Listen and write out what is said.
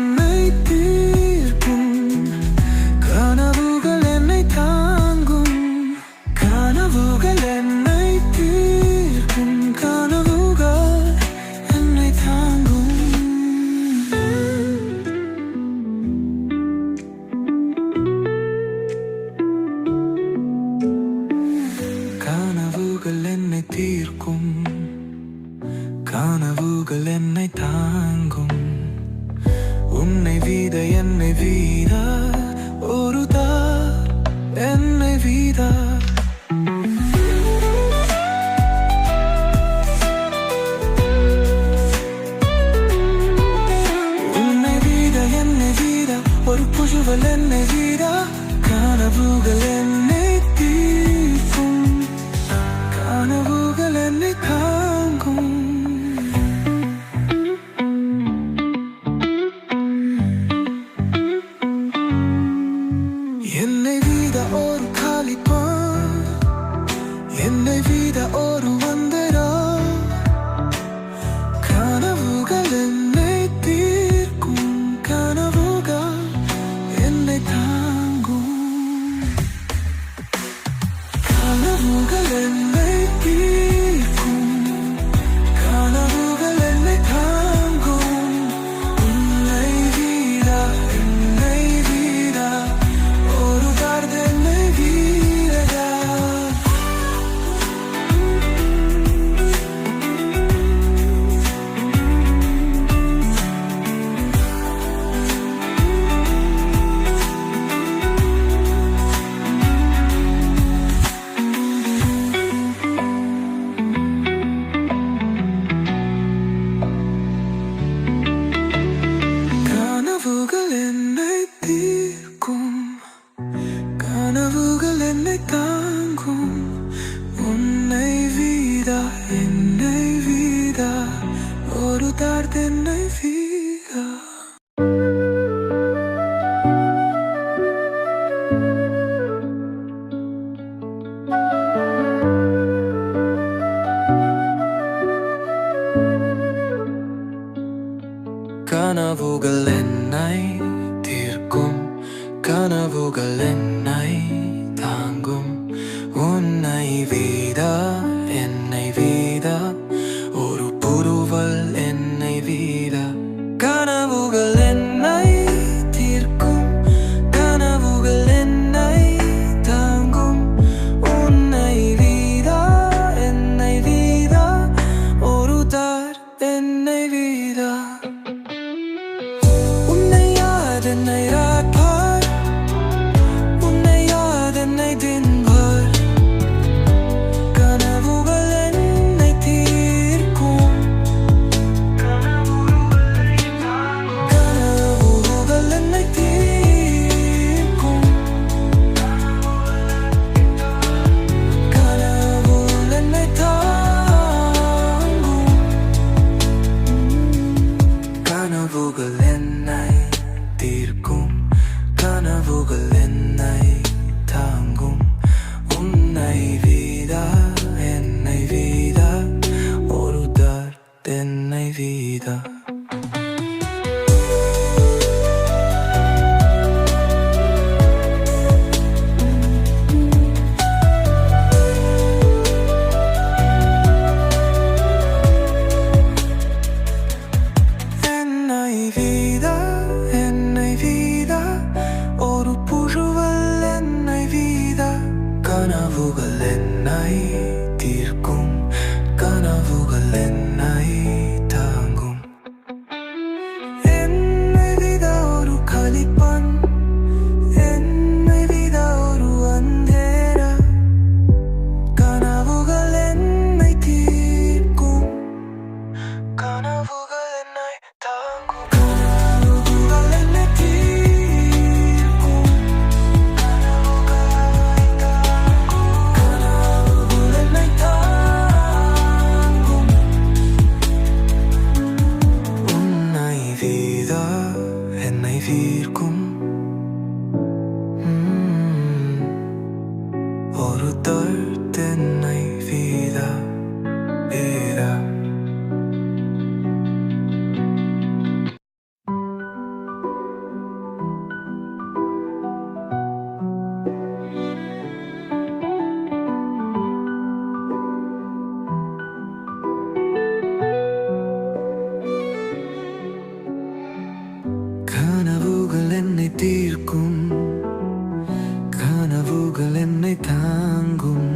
என்னை தீர்க்கும். கனவுகள் என்னை தாங்கும். கனவுகள் என்னை தீர்க்கும். கனவுகள் என்னை தாங்கும். கனவுகள் தீர்க்கும். ஒரு புழுவல் என்ன வீரா கனவுகள் என்ன? tanggung